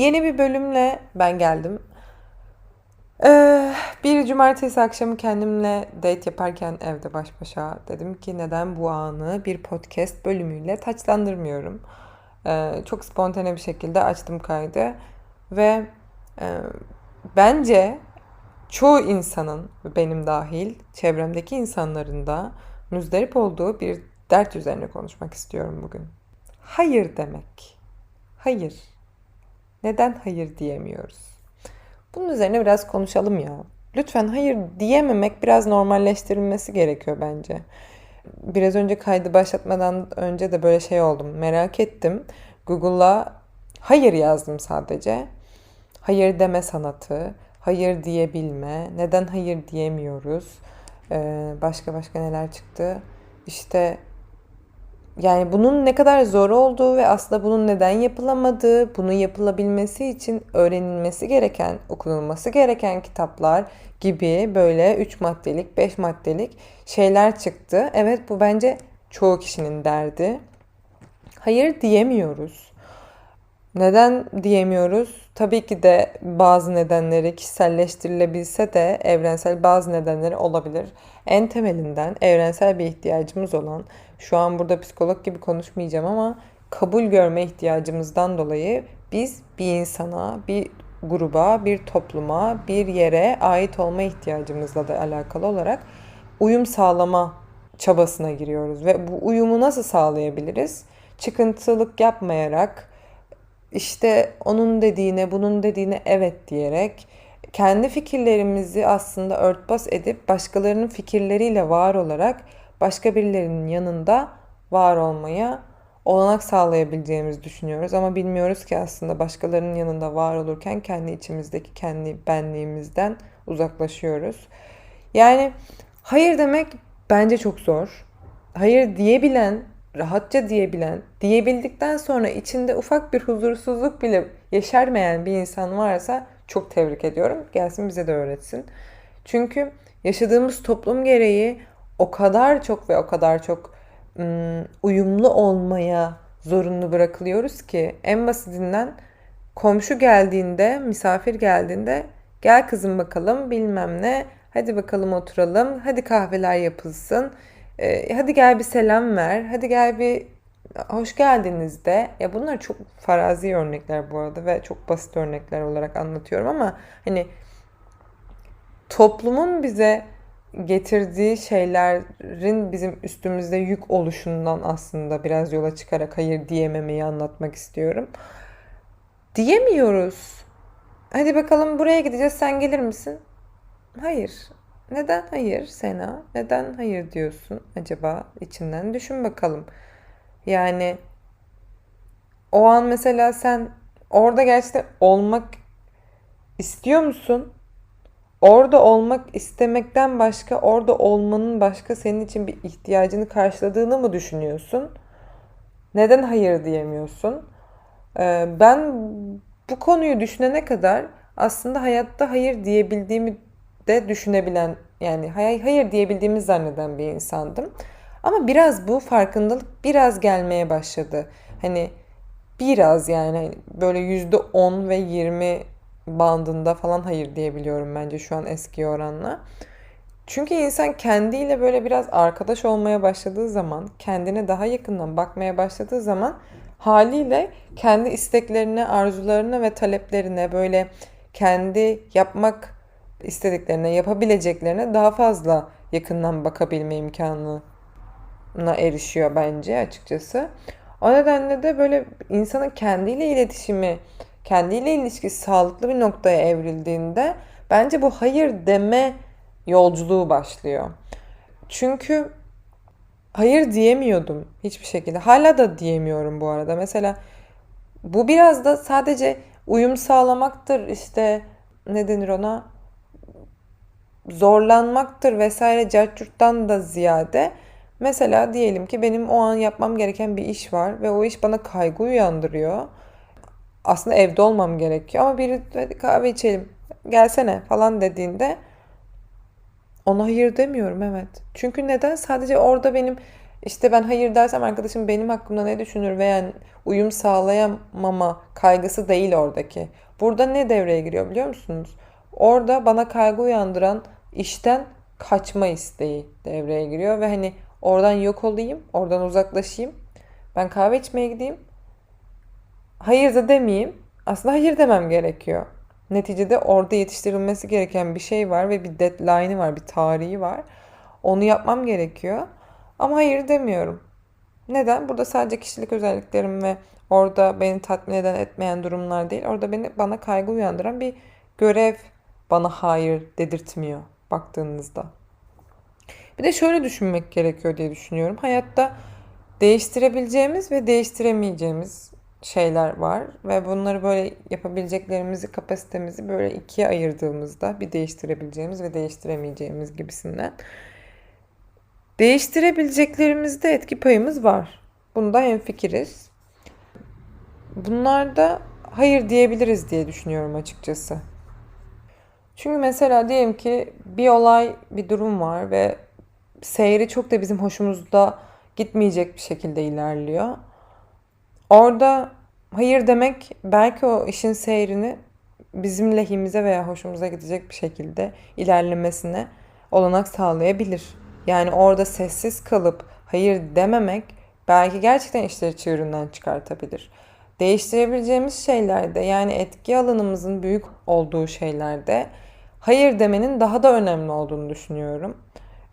Yeni bir bölümle ben geldim. Ee, bir cumartesi akşamı kendimle date yaparken evde baş başa dedim ki neden bu anı bir podcast bölümüyle taçlandırmıyorum. Ee, çok spontane bir şekilde açtım kaydı ve e, bence çoğu insanın benim dahil çevremdeki insanların da müzdarip olduğu bir dert üzerine konuşmak istiyorum bugün. Hayır demek. Hayır. Neden hayır diyemiyoruz? Bunun üzerine biraz konuşalım ya. Lütfen hayır diyememek biraz normalleştirilmesi gerekiyor bence. Biraz önce kaydı başlatmadan önce de böyle şey oldum. Merak ettim. Google'a hayır yazdım sadece. Hayır deme sanatı, hayır diyebilme, neden hayır diyemiyoruz, başka başka neler çıktı. İşte yani bunun ne kadar zor olduğu ve aslında bunun neden yapılamadığı, bunu yapılabilmesi için öğrenilmesi gereken, okunulması gereken kitaplar gibi böyle 3 maddelik, 5 maddelik şeyler çıktı. Evet bu bence çoğu kişinin derdi. Hayır diyemiyoruz. Neden diyemiyoruz? Tabii ki de bazı nedenleri kişiselleştirilebilse de evrensel bazı nedenleri olabilir. En temelinden evrensel bir ihtiyacımız olan, şu an burada psikolog gibi konuşmayacağım ama kabul görme ihtiyacımızdan dolayı biz bir insana, bir gruba, bir topluma, bir yere ait olma ihtiyacımızla da alakalı olarak uyum sağlama çabasına giriyoruz ve bu uyumu nasıl sağlayabiliriz? Çıkıntılık yapmayarak, işte onun dediğine, bunun dediğine evet diyerek kendi fikirlerimizi aslında örtbas edip başkalarının fikirleriyle var olarak başka birilerinin yanında var olmaya olanak sağlayabileceğimizi düşünüyoruz ama bilmiyoruz ki aslında başkalarının yanında var olurken kendi içimizdeki kendi benliğimizden uzaklaşıyoruz. Yani hayır demek bence çok zor. Hayır diyebilen rahatça diyebilen, diyebildikten sonra içinde ufak bir huzursuzluk bile yeşermeyen bir insan varsa çok tebrik ediyorum. Gelsin bize de öğretsin. Çünkü yaşadığımız toplum gereği o kadar çok ve o kadar çok ım, uyumlu olmaya zorunlu bırakılıyoruz ki en basitinden komşu geldiğinde, misafir geldiğinde gel kızım bakalım bilmem ne, hadi bakalım oturalım, hadi kahveler yapılsın hadi gel bir selam ver. Hadi gel bir hoş geldiniz de. Ya bunlar çok farazi örnekler bu arada ve çok basit örnekler olarak anlatıyorum ama hani toplumun bize getirdiği şeylerin bizim üstümüzde yük oluşundan aslında biraz yola çıkarak hayır diyememeyi anlatmak istiyorum. Diyemiyoruz. Hadi bakalım buraya gideceğiz sen gelir misin? Hayır. Neden hayır Sena? Neden hayır diyorsun acaba? içinden düşün bakalım. Yani o an mesela sen orada gerçekten olmak istiyor musun? Orada olmak istemekten başka, orada olmanın başka senin için bir ihtiyacını karşıladığını mı düşünüyorsun? Neden hayır diyemiyorsun? Ee, ben bu konuyu düşünene kadar aslında hayatta hayır diyebildiğimi de düşünebilen yani hayır, diyebildiğimiz zanneden bir insandım. Ama biraz bu farkındalık biraz gelmeye başladı. Hani biraz yani hani böyle yüzde on ve yirmi bandında falan hayır diyebiliyorum bence şu an eski oranla. Çünkü insan kendiyle böyle biraz arkadaş olmaya başladığı zaman, kendine daha yakından bakmaya başladığı zaman haliyle kendi isteklerine, arzularına ve taleplerine böyle kendi yapmak istediklerine, yapabileceklerine daha fazla yakından bakabilme imkanına erişiyor bence açıkçası. O nedenle de böyle insanın kendiyle iletişimi, kendiyle ilişkisi sağlıklı bir noktaya evrildiğinde bence bu hayır deme yolculuğu başlıyor. Çünkü hayır diyemiyordum hiçbir şekilde. Hala da diyemiyorum bu arada. Mesela bu biraz da sadece uyum sağlamaktır işte ne denir ona zorlanmaktır vesaire cartçurttan da ziyade mesela diyelim ki benim o an yapmam gereken bir iş var ve o iş bana kaygı uyandırıyor. Aslında evde olmam gerekiyor ama biri hadi kahve içelim gelsene falan dediğinde ona hayır demiyorum evet. Çünkü neden? Sadece orada benim işte ben hayır dersem arkadaşım benim hakkımda ne düşünür veya uyum sağlayamama kaygısı değil oradaki. Burada ne devreye giriyor biliyor musunuz? Orada bana kaygı uyandıran işten kaçma isteği devreye giriyor ve hani oradan yok olayım, oradan uzaklaşayım. Ben kahve içmeye gideyim. Hayır da demeyeyim. Aslında hayır demem gerekiyor. Neticede orada yetiştirilmesi gereken bir şey var ve bir deadline'ı var, bir tarihi var. Onu yapmam gerekiyor. Ama hayır demiyorum. Neden? Burada sadece kişilik özelliklerim ve orada beni tatmin eden etmeyen durumlar değil. Orada beni bana kaygı uyandıran bir görev bana hayır dedirtmiyor baktığınızda. Bir de şöyle düşünmek gerekiyor diye düşünüyorum. Hayatta değiştirebileceğimiz ve değiştiremeyeceğimiz şeyler var ve bunları böyle yapabileceklerimizi, kapasitemizi böyle ikiye ayırdığımızda bir değiştirebileceğimiz ve değiştiremeyeceğimiz gibisinden değiştirebileceklerimizde etki payımız var. Bunda hemfikiriz. Bunlarda hayır diyebiliriz diye düşünüyorum açıkçası. Çünkü mesela diyelim ki bir olay, bir durum var ve seyri çok da bizim hoşumuzda gitmeyecek bir şekilde ilerliyor. Orada hayır demek belki o işin seyrini bizim lehimize veya hoşumuza gidecek bir şekilde ilerlemesine olanak sağlayabilir. Yani orada sessiz kalıp hayır dememek belki gerçekten işleri çığırından çıkartabilir. Değiştirebileceğimiz şeylerde yani etki alanımızın büyük olduğu şeylerde hayır demenin daha da önemli olduğunu düşünüyorum.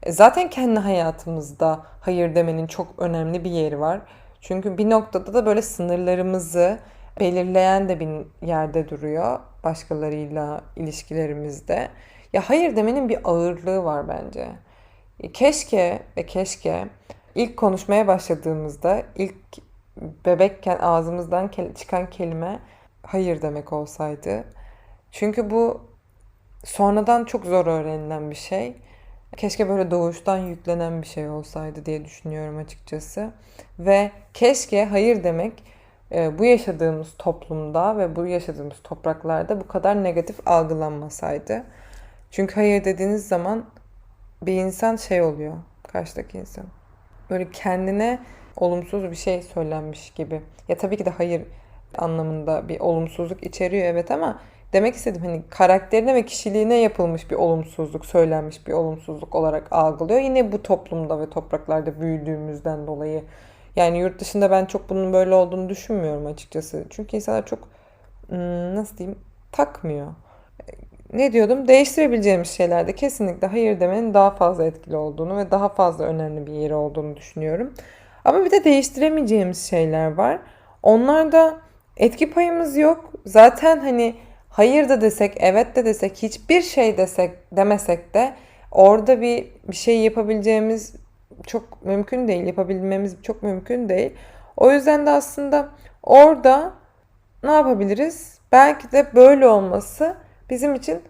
E, zaten kendi hayatımızda hayır demenin çok önemli bir yeri var. Çünkü bir noktada da böyle sınırlarımızı belirleyen de bir yerde duruyor başkalarıyla ilişkilerimizde. Ya hayır demenin bir ağırlığı var bence. E, keşke ve keşke ilk konuşmaya başladığımızda ilk bebekken ağzımızdan çıkan kelime hayır demek olsaydı. Çünkü bu sonradan çok zor öğrenilen bir şey. Keşke böyle doğuştan yüklenen bir şey olsaydı diye düşünüyorum açıkçası. Ve keşke hayır demek e, bu yaşadığımız toplumda ve bu yaşadığımız topraklarda bu kadar negatif algılanmasaydı. Çünkü hayır dediğiniz zaman bir insan şey oluyor karşıdaki insan. Böyle kendine olumsuz bir şey söylenmiş gibi. Ya tabii ki de hayır anlamında bir olumsuzluk içeriyor evet ama demek istedim hani karakterine ve kişiliğine yapılmış bir olumsuzluk, söylenmiş bir olumsuzluk olarak algılıyor. Yine bu toplumda ve topraklarda büyüdüğümüzden dolayı. Yani yurt dışında ben çok bunun böyle olduğunu düşünmüyorum açıkçası. Çünkü insanlar çok nasıl diyeyim takmıyor. Ne diyordum? Değiştirebileceğimiz şeylerde kesinlikle hayır demenin daha fazla etkili olduğunu ve daha fazla önemli bir yeri olduğunu düşünüyorum. Ama bir de değiştiremeyeceğimiz şeyler var. Onlar da etki payımız yok. Zaten hani hayır da desek, evet de desek, hiçbir şey desek, demesek de orada bir bir şey yapabileceğimiz çok mümkün değil. Yapabilmemiz çok mümkün değil. O yüzden de aslında orada ne yapabiliriz? Belki de böyle olması bizim için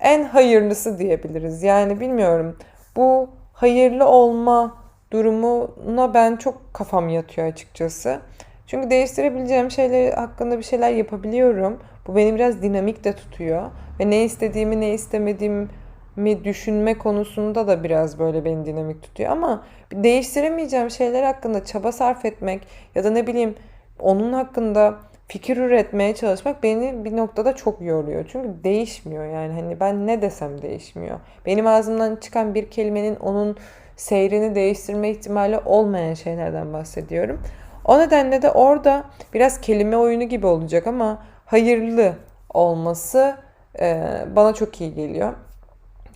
en hayırlısı diyebiliriz. Yani bilmiyorum. Bu hayırlı olma durumuna ben çok kafam yatıyor açıkçası. Çünkü değiştirebileceğim şeyler hakkında bir şeyler yapabiliyorum. Bu beni biraz dinamik de tutuyor. Ve ne istediğimi ne istemediğimi düşünme konusunda da biraz böyle beni dinamik tutuyor. Ama değiştiremeyeceğim şeyler hakkında çaba sarf etmek ya da ne bileyim onun hakkında fikir üretmeye çalışmak beni bir noktada çok yoruyor. Çünkü değişmiyor yani hani ben ne desem değişmiyor. Benim ağzımdan çıkan bir kelimenin onun seyrini değiştirme ihtimali olmayan şeylerden bahsediyorum. O nedenle de orada biraz kelime oyunu gibi olacak ama hayırlı olması e, bana çok iyi geliyor.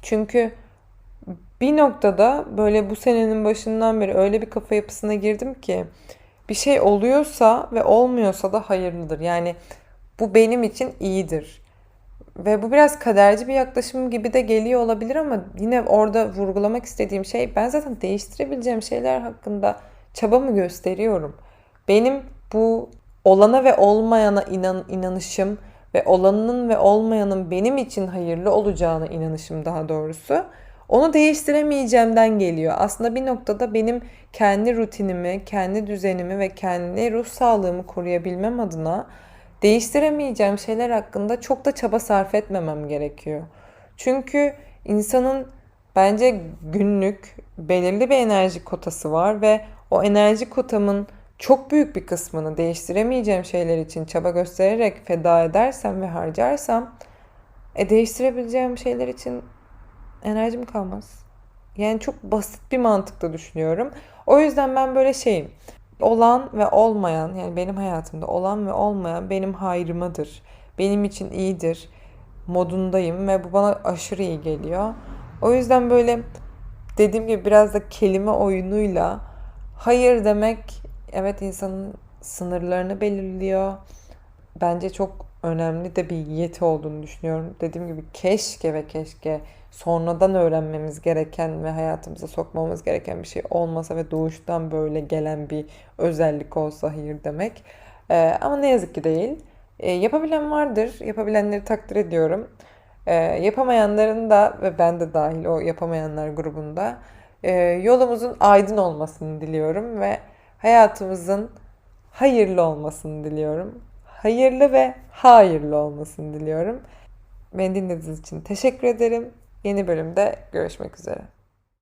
Çünkü bir noktada böyle bu senenin başından beri öyle bir kafa yapısına girdim ki bir şey oluyorsa ve olmuyorsa da hayırlıdır. Yani bu benim için iyidir. Ve bu biraz kaderci bir yaklaşım gibi de geliyor olabilir ama yine orada vurgulamak istediğim şey ben zaten değiştirebileceğim şeyler hakkında çabamı gösteriyorum. Benim bu olana ve olmayana inan, inanışım ve olanın ve olmayanın benim için hayırlı olacağına inanışım daha doğrusu onu değiştiremeyeceğimden geliyor. Aslında bir noktada benim kendi rutinimi, kendi düzenimi ve kendi ruh sağlığımı koruyabilmem adına değiştiremeyeceğim şeyler hakkında çok da çaba sarf etmemem gerekiyor. Çünkü insanın bence günlük belirli bir enerji kotası var ve o enerji kotamın çok büyük bir kısmını değiştiremeyeceğim şeyler için çaba göstererek feda edersem ve harcarsam e değiştirebileceğim şeyler için enerjim kalmaz. Yani çok basit bir mantıkla düşünüyorum. O yüzden ben böyle şeyim. Olan ve olmayan yani benim hayatımda olan ve olmayan benim hayrımadır. Benim için iyidir modundayım ve bu bana aşırı iyi geliyor. O yüzden böyle dediğim gibi biraz da kelime oyunuyla hayır demek evet insanın sınırlarını belirliyor. Bence çok önemli de bir yeti olduğunu düşünüyorum. Dediğim gibi keşke ve keşke sonradan öğrenmemiz gereken ve hayatımıza sokmamız gereken bir şey olmasa ve doğuştan böyle gelen bir özellik olsa hayır demek. Ee, ama ne yazık ki değil. Ee, yapabilen vardır. Yapabilenleri takdir ediyorum. Ee, yapamayanların da ve ben de dahil o yapamayanlar grubunda e, yolumuzun aydın olmasını diliyorum ve hayatımızın hayırlı olmasını diliyorum. Hayırlı ve hayırlı olmasını diliyorum. Beni dinlediğiniz için teşekkür ederim. Yeni bölümde görüşmek üzere.